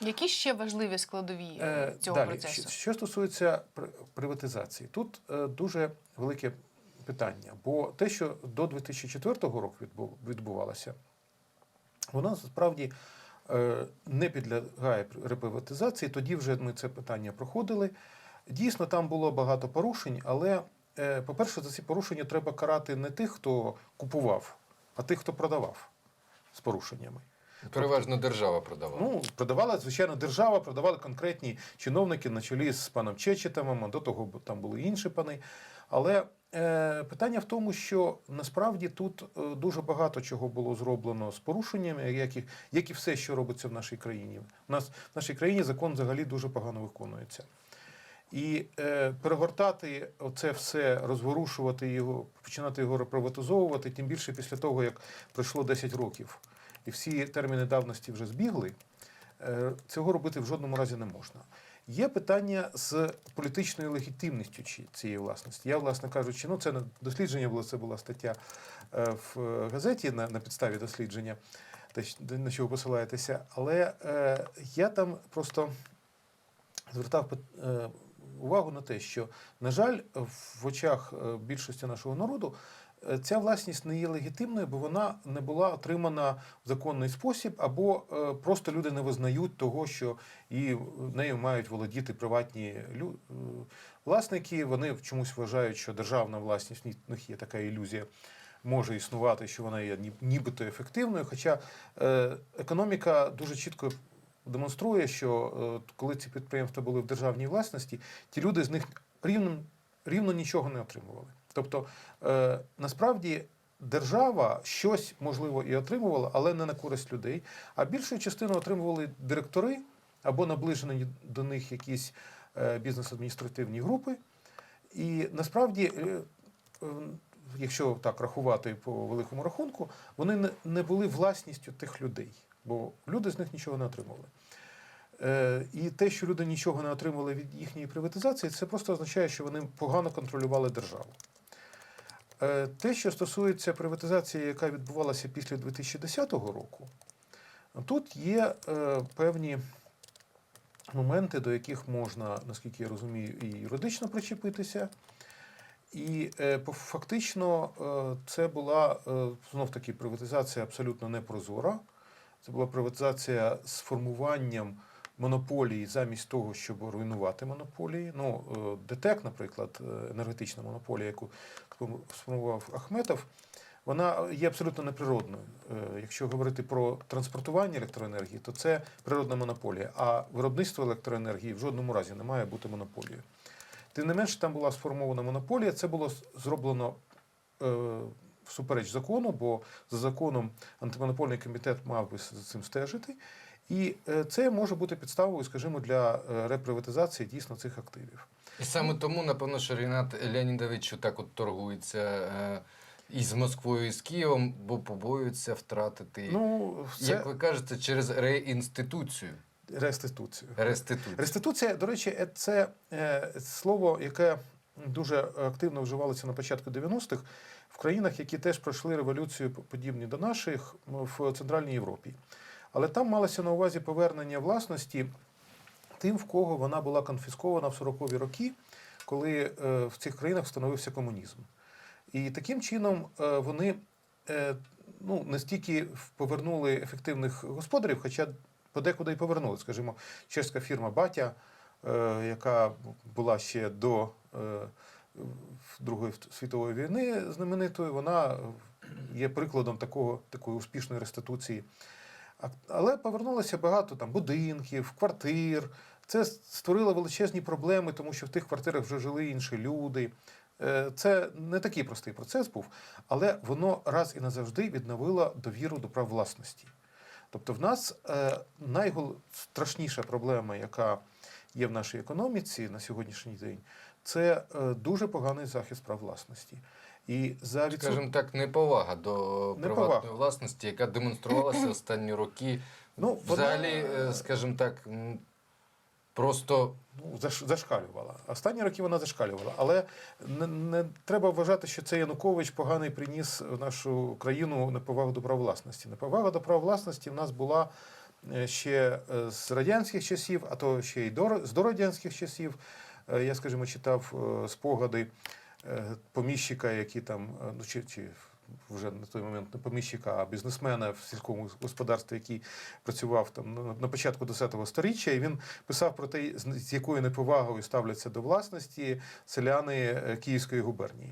Які ще важливі складові Е, цього Далі, процесу? що, стосується при- приватизації, тут е, дуже велике питання. Бо те, що до 2004 року відбу- відбувалося, воно справді е, не підлягає реприватизації. Тоді вже ми це питання проходили. Дійсно, там було багато порушень, але, е, по-перше, за ці порушення треба карати не тих, хто купував, а тих, хто продавав з порушеннями. Переважно держава продавала. Ну, продавала, звичайно, держава, продавали конкретні чиновники на чолі з паном Чечетовим, а до того там були інші пани. Але е, питання в тому, що насправді тут е, дуже багато чого було зроблено з порушеннями, як і, як і все, що робиться в нашій країні. У нас в нашій країні закон взагалі дуже погано виконується. І е, перегортати оце все, розворушувати його, починати його реприватизовувати, тим більше після того, як пройшло 10 років, і всі терміни давності вже збігли, е, цього робити в жодному разі не можна. Є питання з політичною легітимністю цієї власності. Я, власне кажучи, ну це не дослідження було, це була стаття е, в е, газеті на, на підставі дослідження, на ви посилаєтеся. Але е, я там просто звертав е, увагу на те, що, на жаль, в очах більшості нашого народу ця власність не є легітимною, бо вона не була отримана в законний спосіб, або е, просто люди не визнають того, що і нею мають володіти приватні е, власники. Вони чомусь вважають, що державна власність в них є така ілюзія. Може існувати, що вона є ні- нібито ефективною. Хоча е, економіка дуже чітко демонструє, що коли ці підприємства були в державній власності, ті люди з них рівно, рівно нічого не отримували. Тобто, е, насправді. Держава щось можливо і отримувала, але не на користь людей. А більшу частину отримували директори або наближені до них якісь е, бізнес-адміністративні групи. І насправді, е, е, якщо так рахувати по великому рахунку, вони не- були власністю тих людей, бо люди з них нічого не отримували. Е, І те, що люди нічого не отримали від їхньої приватизації, це просто означає, що вони погано контролювали державу. Е, Те, що стосується приватизації, яка відбувалася після 2010 року, тут є е, певні моменти, до яких можна, наскільки я розумію, і юридично причепитися. І е, фактично це була знов таки приватизація абсолютно непрозора. Це була приватизація з формуванням монополії замість того, щоб руйнувати монополії. Ну, е, ДТЕК, наприклад, е, енергетична монополія, яку сформував Ахметов, вона є абсолютно неприродною. Е, Якщо говорити про транспортування електроенергії, то це природна монополія. А виробництво електроенергії в жодному разі не має бути монополією. Тим не менше, там була сформована монополія. Це було зроблено всупереч закону, бо за законом антимонопольний комітет мав би за цим стежити. І е, це може бути підставою, скажімо, для е, реприватизації дійсно цих активів. І саме тому, напевно, що Рінат Леонідович так от торгується е, і з Москвою, і з Києвом, бо побоюється втратити, Ну, це як ви кажете, через реінституцію. реституцію. Реституцію. Реституція, до речі, це слово, яке дуже активно вживалося на початку 90-х в країнах, які теж пройшли революцію подібні до наших в Центральній Європі. Але там малося на увазі повернення власності тим, в кого вона була конфіскована в 40-ві роки, коли е, в цих країнах встановився комунізм. І таким чином е, вони е, ну, не повернули ефективних господарів, хоча подекуди і повернули. Скажімо, чеська фірма Батя, яка була ще до Другої світової війни знаменитою, вона є прикладом такого, такої успішної реституції. Але повернулося багато там будинків, квартир. Це створило величезні проблеми, тому що в тих квартирах вже жили інші люди. Е, Це не такий простий процес був, але воно раз і назавжди відновило довіру до прав власності. Тобто, в нас е, найстрашніша проблема, яка є в нашій економіці на сьогоднішній день, це е, дуже поганий захист прав власності. І за відсут... Скажімо так, неповага до Неповага. приватної власності, яка демонструвалася останні роки. Ну, Взагалі, е, скажімо так, просто ну, заш- зашкалювала. Останні роки вона зашкалювала. Але не, не треба вважати, що це Янукович поганий приніс в нашу країну неповагу до прав власності. Неповага до прав власності в нас була е, ще е, з радянських часів, а то ще й до, з дорадянських часів. Я, скажімо, читав спогади поміщика, які там, е, ну чи, чи вже на той момент не поміщика, а бізнесмена в сільському господарстві, який працював там на, початку 10-го сторіччя, і він писав про те, з з якою неповагою ставляться до власності селяни е, Київської губернії.